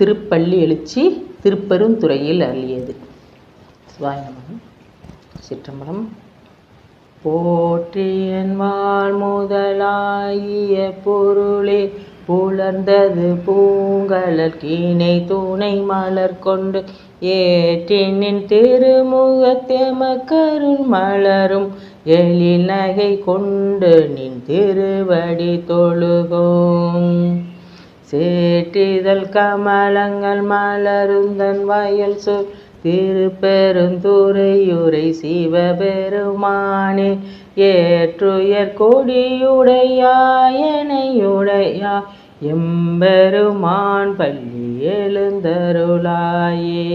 திருப்பள்ளி எழுச்சி திருப்பெருந்துறையில் அள்ளியது சிவாய சிற்றம்பலம். போற்றியன் வாழ் முதலாகிய பொருளே புலர்ந்தது பூங்கலர் கீனை துணை மலர் கொண்டு ஏற்றினின் திருமுகத்தெமக்கருள் மலரும் எழில் நகை கொண்டு நின் திருவடி தொழுகோம். சேட்டிதழ் கமலங்கள் மலருந்தன் வயல் சொல். திருப்பெருந்துறையுரை சிவபெருமானே ஏற்றுயர் கொடியுடையாயனையுடையா எம்பெருமான் பள்ளி எழுந்தருளாயே.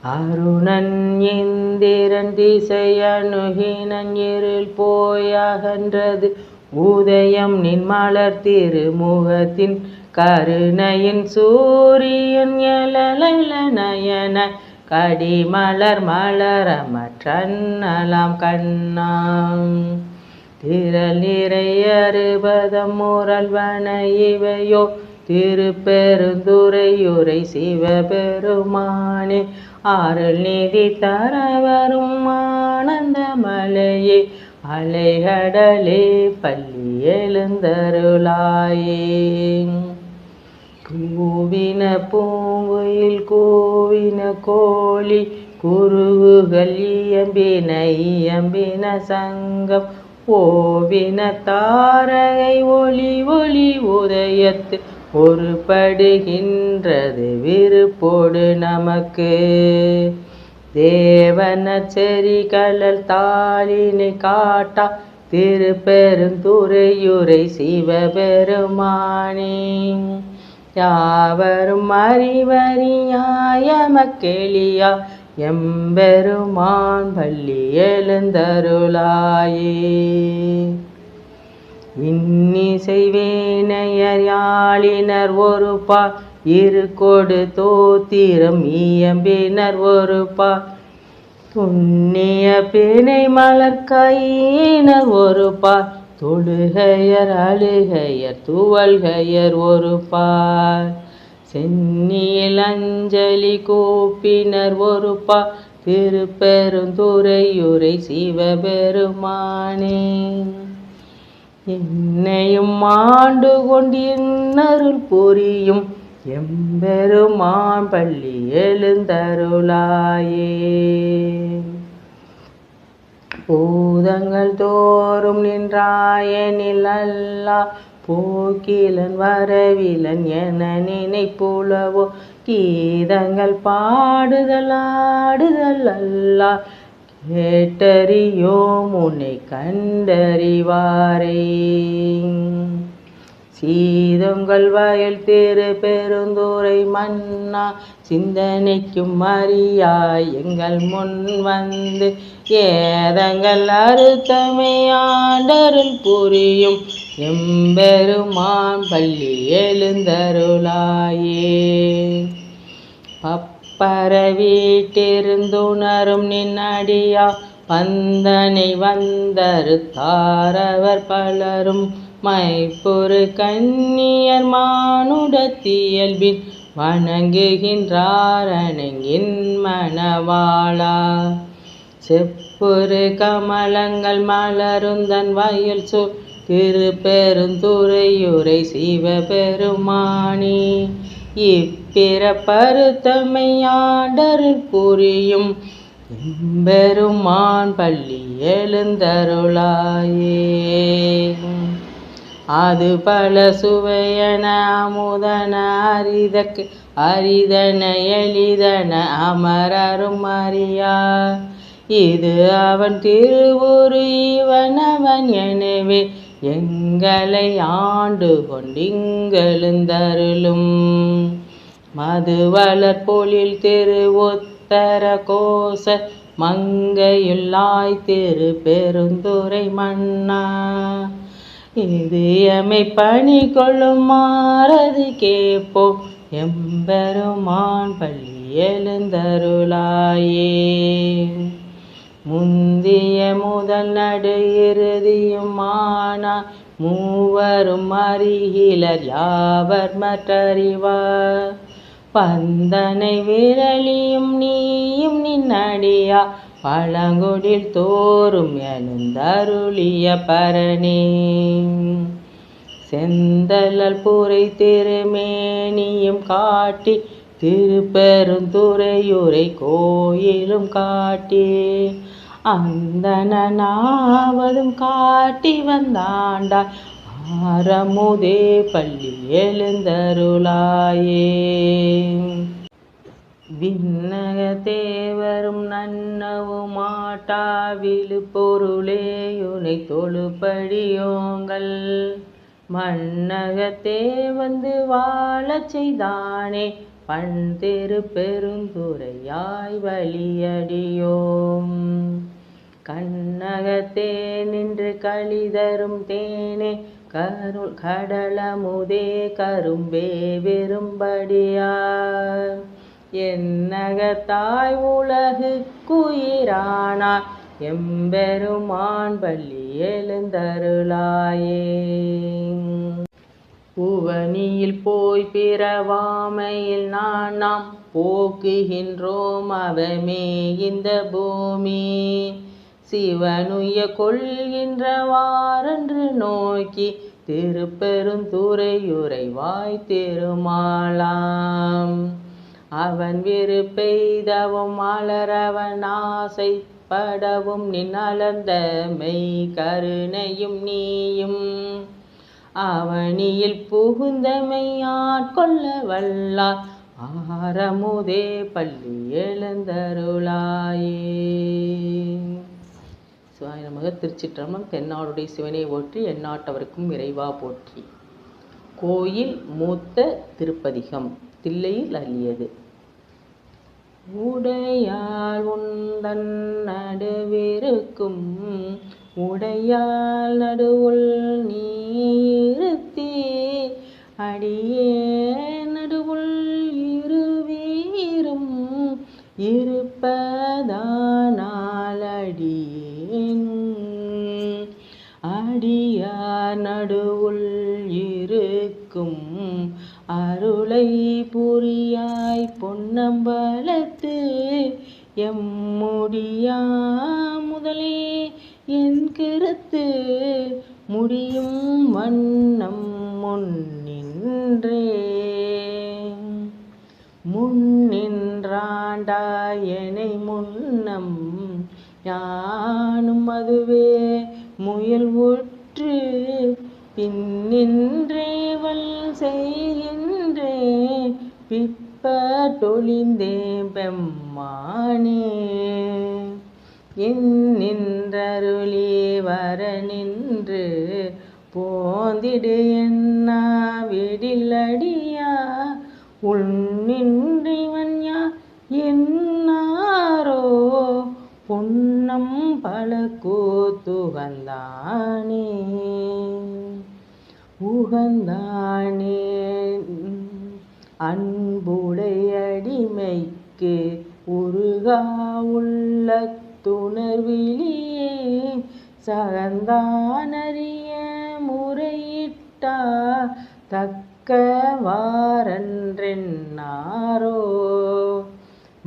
அருணன் இந்திரன் திசை அணுகினன் இருள் போயகன்றது உதயம் நின் மலர் திருமுகத்தின் கருணையின் சூரியன் எழல நயன கடிமலர் மலரமற்றலாம் கண்ணாம். திரள் நிறைய அறுபதம் முரல்வன இவையோ. திருப்பெருந்துரையுரை சிவபெருமானே. ஆறுல் நிதி தரவரும் ஆனந்த மலையே. அலைகடலே பள்ளி எழுந்தருளாயே. கூவின பூங்குயில் கூவின கோழி குருகுகள் இயம்பின இயம்பின சங்கம். ஓவின தாரகை ஒளி ஒளி உதயத்து ஒருபடுகின்றது விருப்போடு நமக்கு. தேவன செறி கலல் தாளினை காட்டா திருப்பெருந்துறையுரை சிவபெருமானே. யாவரும் அறிவறியாயமக்கெளியா எம்பெருமான் பள்ளி எழுந்தருளாயே. இன்னிசை வேணையர் யாழினர் ஒரு பா இரு கொடு தோத்திரம் இயம்பினர் ஒரு பா. துண்ணிய பிணை மலர்கையினர் ஒரு பா. தொழுகையர் அழுகையர் துவல்கையர் ஒரு பார் சென்னியில் அஞ்சலி கூப்பினர் ஒரு பா. திருப்பெருந்துரையுரை சிவபெருமானே. என்னையும் ஆண்டு கொண்டு என்னருள் புரியும் எம்பெருமான் பள்ளி எழுந்தருளாயே. பூதங்கள் தோறும் நின்றாயனில் அல்லா போக்கிலன் வரவிலன் என நினைப்புலவோ. கீதங்கள் பாடுதல் ஆடுதல் அல்லா கேட்டறியோ உன்னை கண்டறிவாரே. சீதங்கள் வயல் திரு பெருந்தூரை மன்னா சிந்தனைக்கும் அறியாய் எங்கள் முன் வந்து ஏதங்கள் அறுத்தமையாண்டருள் புரியும். எம்பெருமான் பள்ளி எழுந்தருளாயே. பப்பர வீட்டிருந்துணரும் நின்னடியா பந்தனை வந்தரு தாரவர் பலரும். மைப்பொரு கண்ணியர் மானுடத்தியல்பின் வணங்குகின்றாரனங்கின் மணவாளா. செப்பொரு கமலங்கள் மலருந்தன் வயல் சொல் திரு திருப்பெருந்துறையுரை சிவபெருமானி. இப்பிற பருத்தமையாண்டருள் புரியும் பெருமான் பள்ளி எழுந்தருளாயே. அது பல சுவையன அமுதன அரிதக்கு அரிதன எளிதன அமரரும் அறியா இது அவன் திருவுரு இவன் அவன் எனவே எங்களை ஆண்டு கொண்டிங்கெழுந்தருளும். மது வளர்பொழில் திரு உத்தர கோச மங்கையுள்ளாய் திரு பெருந்துரை மன்னா இதயமை பணி கொள்ளும் மாறது கேப்போ. எம்பெருமான் பள்ளி எழுந்தருளாயே. முந்திய முதல் நடு இறுதியுமானா மூவரும் அறிகிலர் யாவர் மற்றறிவார் பந்தனை விரலியும் நீயும் நின்னடியா? பழங்குடில் தோறும் எழுந்தருளிய பரணி. செந்தலல் புரை திருமேனியும் காட்டி திருப்பெருந்துறையுரை கோயிலும் காட்டி அந்தனாவதும் காட்டி வந்தாண்டா ஆரமுதே பள்ளி எழுந்தருளாயே. விண்ணக தேவரும் நன்னவுமாட்டா விழு பொருளேயுனை தொழுப்படியோங்கள். மண்ணகத்தே வந்து வாழச் செய்தானே பண் தெரு பெருந்துரையாய் வழியடியோம். கண்ணகத்தே நின்று கழிதரும் தேனே கரு கடலமுதே கரும்பே விரும்படியார் என்னகத்தாய் உலகுக்குயிரானார் எம்பெருமான் பள்ளி எழுந்தருளாயே. புவனியில் போய் பிறவாமையில் நான் நாம் போக்குகின்றோம் அவமே இந்த பூமி. சிவனுய கொள்கின்றவாறன்று நோக்கி திருப்பெருந்துறையுரைவாய் திருமாலாம். அவன் விருப்பெய்தவும் மலரவன் ஆசைப்படவும் நின்னலர்ந்த மெய் கருணையும் நீயும். அவனியில் புகுந்தமையாட்கொள்ள வல்லார் ஆரமுதே பள்ளி எழுந்தருளாயே. சிவாய நமக திருச்சிற்றம்பலம் தென்னாடுடைய சிவனை போற்றி எந்நாட்டவருக்கும் இறைவா போற்றி. கோயில் மூத்த திருப்பதிகம் தில்லையில் அள்ளியது. உடையாள் உந்தன் நடுவிருக்கும். உடையாள் நடுவுள் நீ இருத்தி. அடியே என் முடியும் வண்ணம் முன்னின்றே. முன்னின்றாண்டாயனை முன்னம் யானும் அதுவே முயல் ஒற்று பின்னின்றேவல் செய்கின்றே. பிற்பட்டொழிந்தே பெம்மானே. என் போந்திடு என்ன விடிலடியா? உள் யார் என்னாரோ? பொன்னம் பல கூத்துகந்தானே உகந்தானே. அன்புடையடிமைக்கு உருகா உள்ள துணர்விலியே சகந்தானறிய முறையிட்டா தக்கவாரன்றென்னாரோ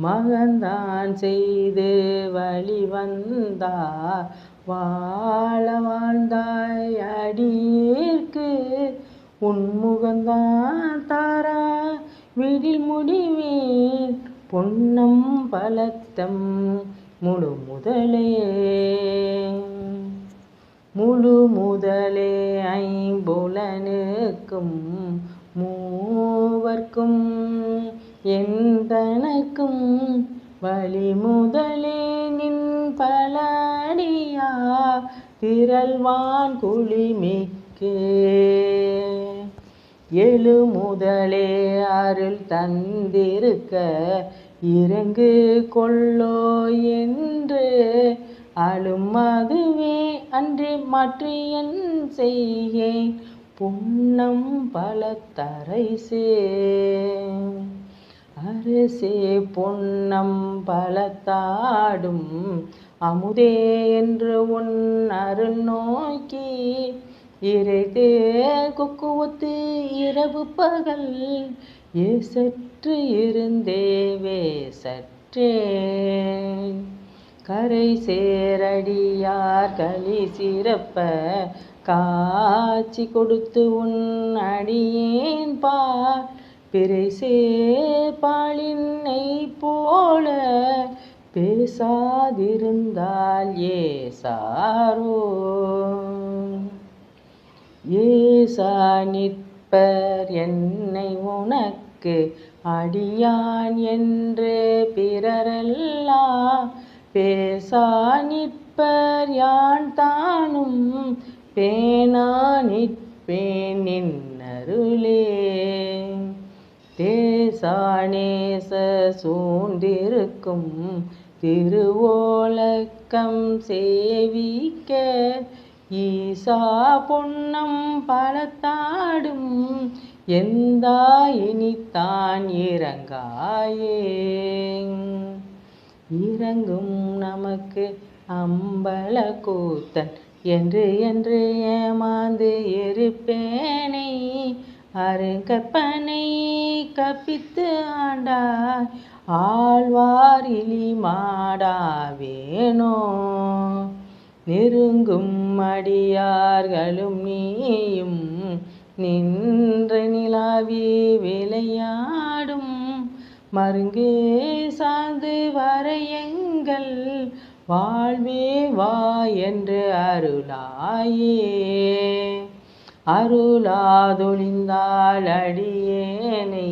மகந்தான் செய்து வழி வந்தா வாழ வாழ்ந்தாய் அடியேற்கு. உன்முகந்தான் தாரா விடில் முடிவேன். பொன்னம் பலத்தம் முழு முதலே. முழு முதலே ஐம்புலனுக்கும் மூவர்க்கும் எந்தனக்கும் வழி முதலே நின் பலடியா திரள்வான் குளிமிக்கே எழு முதலே அருள் தந்திருக்க இறங்கு கொள்ளோ என்று அழும் அதுவே அன்றி மற்றியன் என் செய்கேன் புன்னம் பல தரைசே அரசே பொன்னம் பலத்தாடும் அமுதே என்று உன் அருள் நோக்கி. இறைதே குக்குவத்து இரவு பகல் சற்று இருந்தேவே சற்றே. கரை சேரடியார் களி சிறப்ப காட்சி கொடுத்து உன் அடியேன் பார். பிறை சேப்பாளினை போல பேசாதிருந்தால் ஏசாரோ ஏசா நிற்பர் என்னை உனக்கு அடியான் என்று பிறரெல்லாம் பேசா நிற்பர் யான் தானும் பேனா நிற்பேன் நின்னருளே தேசானேச சூண்டிருக்கும் திருவோலக்கம் சேவிக்க ஈசா பொன்னம் பலத்தாடும் எந்தா இனித்தான் இறங்காயே. இறங்கும் நமக்கு அம்பல கூத்தன் என்று என்று ஏமாந்து இருப்பேனை அருங்கற்பனை கப்பித்து ஆண்டாய் ஆழ்வார் இலி மாடாவேனோ நெருங்கும் அடியார்களும் நீயும் நின்று நிலாவி விளையாடும். மருங்கே சார்ந்து வரையங்க எங்கள் வாழ்வே வா என்று அருளாயே. அருளாதொழிந்தாள் அடியேனை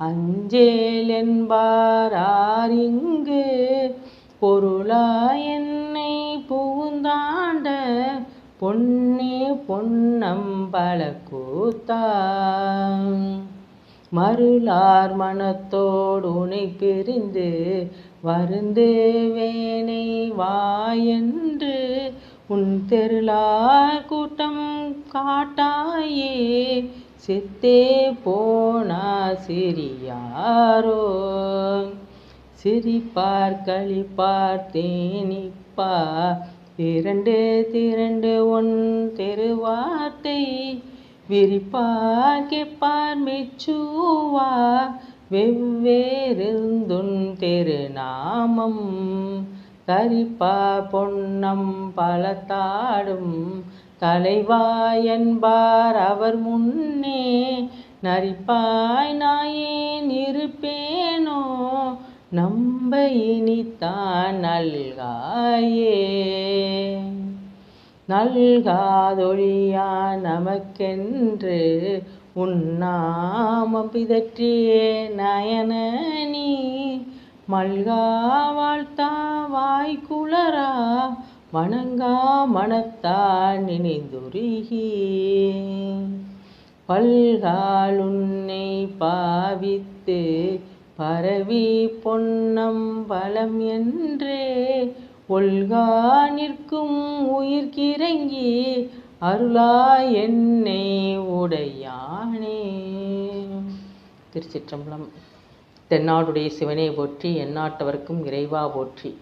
அஞ்சேல் என்பார் இங்கு. பொருளா என்னை புகுந்தாண்ட பொன்னே பொன்னம்பல கூத்தா மருளார் மனத்தோடு உனை பிரிந்து வருந்து வேனை வா என்று உன் தெருளா கூட்டம் காட்டாயே. செத்தே போனா சிறியாரோ? சிரிப்பார் களிப்பார் தேனிப்பா. திரண்டு திரண்டு உன் தெருவார்த்தை விரிப்பார் கேட்பார் மெச்சுவா. வெவ்வேறுந்துன் திருநாமம் கரிப்பா பொன்னம் பலத்தாடும் தலைவா என்பார் அவர் முன்னே நரிப்பாய் நாயேன் இருப்பேனோ நம்ப இனித்தான் நல்காயே. நல்காதொழியா நமக்கென்று உன்னாமம் பிதற்றியே நயன மல்கா வாழ்த்தா வாய்க்குளரா வணங்கா மனத்தான் நினைந்துருகி. பல்கால் உன்னை பாவித்து பரவி பொன்னம் பலம் என்றே ஒல்கா நிற்கும் உயிர்கிறங்கி அருளா என்னை உடையானே. திருச்சிற்றம்பலம். தென்னாடுடைய சிவனை போற்றி எந்நாட்டவர்க்கும் இறைவா போற்றி.